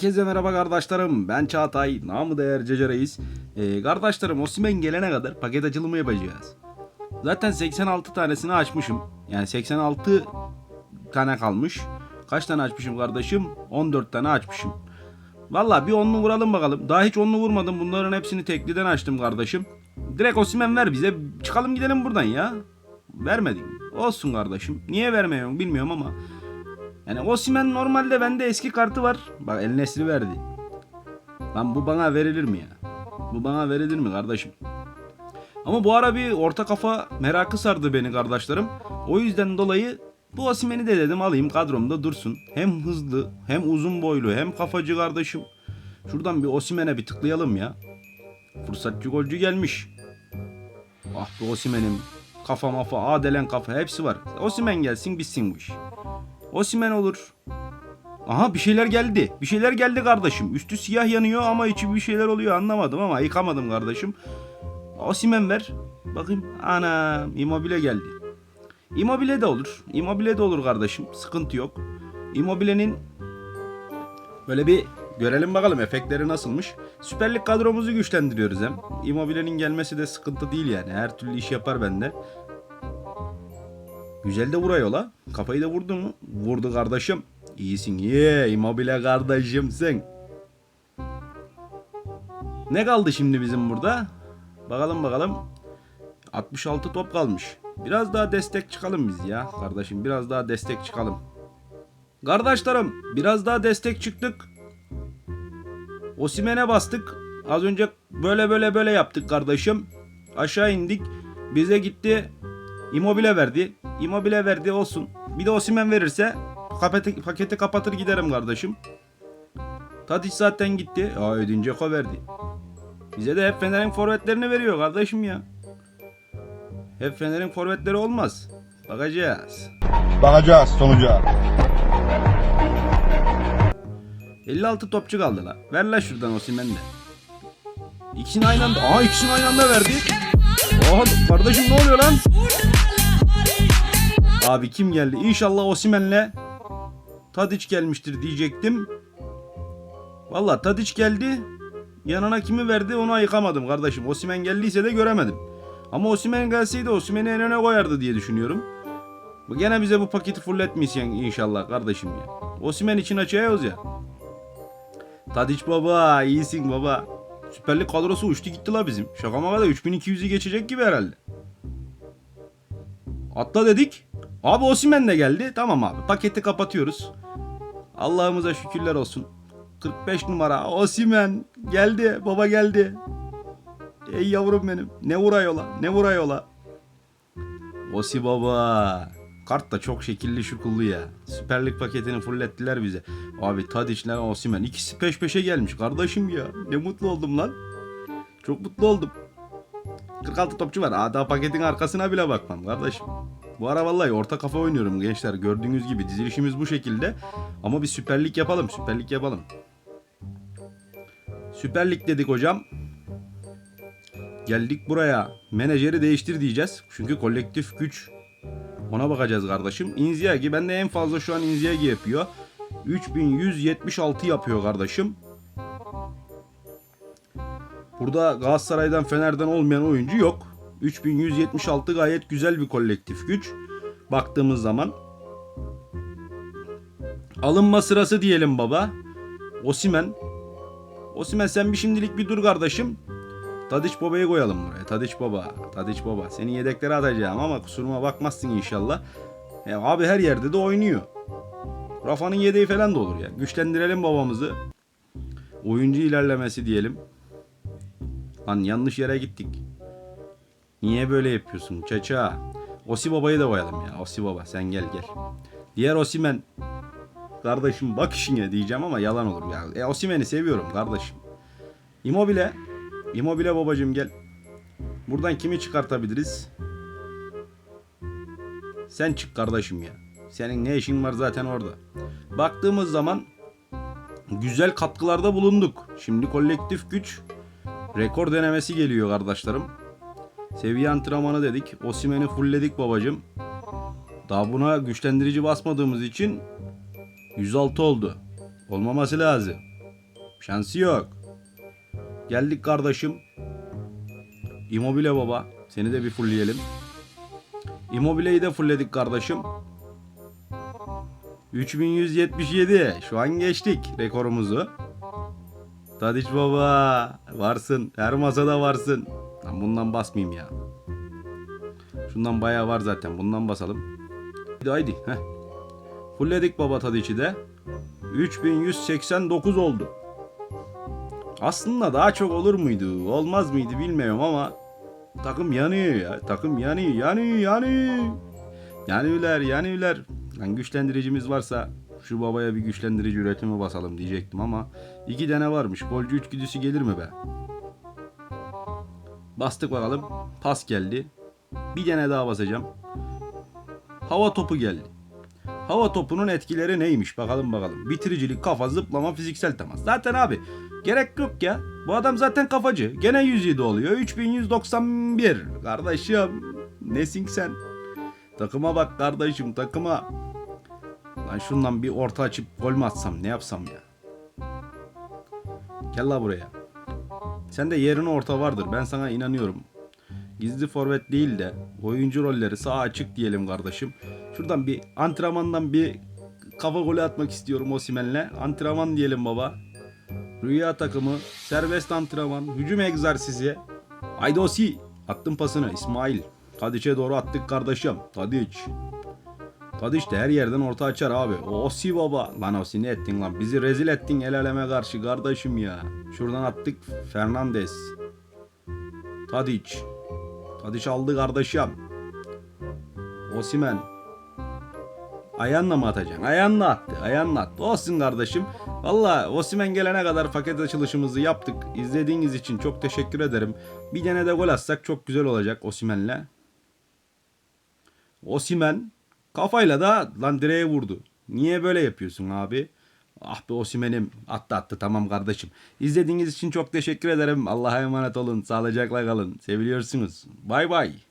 Herkese merhaba kardeşlerim. Ben Çağatay. Namı değer Cece Reis. Ee, kardeşlerim Osimhen gelene kadar paket açılımı yapacağız. Zaten 86 tanesini açmışım. Yani 86 tane kalmış. Kaç tane açmışım kardeşim? 14 tane açmışım. Valla bir onlu vuralım bakalım. Daha hiç onlu vurmadım. Bunların hepsini tekliden açtım kardeşim. Direkt Osimhen ver bize. Çıkalım gidelim buradan ya. Vermedin. Olsun kardeşim. Niye vermiyorsun bilmiyorum ama. Yani Osimhen normalde bende eski kartı var. Bak El Nesri verdi. Lan bu bana verilir mi ya? Bu bana verilir mi kardeşim? Ama bu ara bir orta kafa merakı sardı beni kardeşlerim. O yüzden dolayı bu Osimhen'i de dedim alayım kadromda dursun. Hem hızlı hem uzun boylu hem kafacı kardeşim. Şuradan bir Osimhen'e bir tıklayalım ya. Fırsatçı golcü gelmiş. Ah bu Osimhen'im. Kafa mafa, adelen kafa hepsi var. Osimhen gelsin bitsin bu iş. Osimen olur. Aha bir şeyler geldi. Bir şeyler geldi kardeşim. Üstü siyah yanıyor ama içi bir şeyler oluyor anlamadım ama yıkamadım kardeşim. Osimen ver. Bakayım. Ana Immobile geldi. Immobile de olur. Immobile de olur kardeşim. Sıkıntı yok. Immobile'nin böyle bir görelim bakalım efektleri nasılmış. Süper Lig kadromuzu güçlendiriyoruz hem. Immobile'nin gelmesi de sıkıntı değil yani. Her türlü iş yapar bende. Güzel de vuruyor la. Kafayı da vurdun mu? Vurdu kardeşim. İyisin. Ye, immobile kardeşimsin. Ne kaldı şimdi bizim burada? Bakalım bakalım. 66 top kalmış. Biraz daha destek çıkalım biz ya kardeşim. Biraz daha destek çıkalım. Kardeşlerim biraz daha destek çıktık. Osimen'e bastık. Az önce böyle böyle böyle yaptık kardeşim. Aşağı indik. Bize gitti. Immobile verdi. Immobile verdi olsun. Bir de Osimen verirse paketi, paketi kapatır giderim kardeşim. Tadic zaten gitti. Aa Edin Dzeko verdi. Bize de hep Fener'in forvetlerini veriyor kardeşim ya. Hep Fener'in forvetleri olmaz. Bakacağız. Bakacağız sonuca. 56 topçu kaldı la. Ver la şuradan Osimhen de. İkisini aynı anda. Aa ikisini aynı anda verdi. Oha kardeşim ne oluyor lan? Abi kim geldi? İnşallah Osimhen'le Tadic gelmiştir diyecektim. Valla Tadic geldi. Yanına kimi verdi onu ayıkamadım kardeşim. Osimhen geldiyse de göremedim. Ama Osimhen gelseydi Osimhen'i en öne koyardı diye düşünüyorum. Gene bize bu paketi fulletmişsin inşallah kardeşim ya. Osimhen için açıyoruz ya. Tadiç baba iyisin baba. Süper Lig kadrosu uçtu gitti la bizim. Şaka maka da 3200'ü geçecek gibi herhalde. Atla dedik. Abi Osimhen de geldi. Tamam abi paketi kapatıyoruz. Allah'ımıza şükürler olsun. 45 numara Osimhen geldi baba geldi. Ey yavrum benim. Ne vurayola ne vurayola. Osi baba. Kart da çok şekilli şukullu ya. Süper Lig paketini fullettiler bize. Abi Tadiç'le Osimhen ikisi peş peşe gelmiş kardeşim ya. Ne mutlu oldum lan. Çok mutlu oldum. 46 topçu var. Aa, daha paketin arkasına bile bakmam kardeşim. Bu ara vallahi orta kafa oynuyorum gençler. Gördüğünüz gibi dizilişimiz bu şekilde. Ama bir Süper Lig yapalım. Süper Lig yapalım. Süper Lig dedik hocam. Geldik buraya. Menajeri değiştir diyeceğiz. Çünkü kolektif güç ona bakacağız kardeşim. Inzaghi bende en fazla şu an Inzaghi yapıyor. 3176 yapıyor kardeşim. Burada Galatasaray'dan Fener'den olmayan oyuncu yok. 3176 gayet güzel bir kolektif güç. Baktığımız zaman. Alınma sırası diyelim baba. Osimen. Osimen sen bir şimdilik bir dur kardeşim. Tadiç Baba'yı koyalım buraya. Tadiç Baba. Tadiç Baba. Seni yedeklere atacağım ama kusuruma bakmazsın inşallah. Ya abi her yerde de oynuyor. Rafa'nın yedeği falan da olur ya. Güçlendirelim babamızı. Oyuncu ilerlemesi diyelim. Lan yanlış yere gittik. Niye böyle yapıyorsun çaça? Osi Baba'yı da koyalım ya. Osi Baba sen gel gel. Diğer Osimen. Kardeşim bak işine diyeceğim ama yalan olur ya. E Osimen'i seviyorum kardeşim. Immobile. Immobile babacım gel. Buradan kimi çıkartabiliriz? Sen çık kardeşim ya. Senin ne işin var zaten orada. Baktığımız zaman güzel katkılarda bulunduk. Şimdi kolektif güç rekor denemesi geliyor kardeşlerim. Seviye antrenmanı dedik. Osimen'i fullledik babacım. Daha buna güçlendirici basmadığımız için 106 oldu. Olmaması lazım. Şansı yok. Geldik kardeşim. Immobile baba. Seni de bir fullleyelim. Immobile'yi de fullledik kardeşim. 3177. Şu an geçtik rekorumuzu. Tadiç baba. Varsın. Her masada varsın. Lan bundan basmayayım ya. Şundan bayağı var zaten. Bundan basalım. Haydi haydi. Heh. Fullledik baba Tadiç'i de. 3189 oldu. Aslında daha çok olur muydu? Olmaz mıydı bilmiyorum ama takım yanıyor ya. Takım yanıyor, yanıyor, yanıyor. Yanıyorlar, yanıyorlar. Lan güçlendiricimiz varsa şu babaya bir güçlendirici üretimi basalım diyecektim ama iki tane varmış. Golcü üç güdüsü gelir mi be? Bastık bakalım. Pas geldi. Bir tane daha basacağım. Hava topu geldi. Hava topunun etkileri neymiş bakalım bakalım. Bitiricilik, kafa, zıplama, fiziksel temas. Zaten abi gerek yok ya. Bu adam zaten kafacı. Gene 107 oluyor. 3191. Kardeşim nesin sen? Takıma bak kardeşim takıma. Lan şundan bir orta açıp gol mü atsam ne yapsam ya? Gel la buraya. Sen de yerine orta vardır. Ben sana inanıyorum. Gizli forvet değil de oyuncu rolleri sağ açık diyelim kardeşim. Şuradan bir antrenmandan bir kafa golü atmak istiyorum Osimen'le. Antrenman diyelim baba. Rüya takımı, serbest antrenman, hücum egzersizi. Haydi Osi. Attım pasını İsmail. Tadiç'e doğru attık kardeşim. Tadiç. Tadiç de her yerden orta açar abi. Osi baba. Lan Osi ne ettin lan? Bizi rezil ettin el aleme karşı kardeşim ya. Şuradan attık Fernandez. Tadiç. Tadiç aldı kardeşim. Osimen. Ayağınla mı atacaksın? Ayağınla attı. Ayağınla attı. Olsun kardeşim. Valla Osimen gelene kadar paket açılışımızı yaptık. İzlediğiniz için çok teşekkür ederim. Bir tane de gol atsak çok güzel olacak Osimen'le. Osimen kafayla da lan direğe vurdu. Niye böyle yapıyorsun abi? Ah be Osimen'im attı attı tamam kardeşim. İzlediğiniz için çok teşekkür ederim. Allah'a emanet olun. Sağlıcakla kalın. Seviliyorsunuz. Bay bay.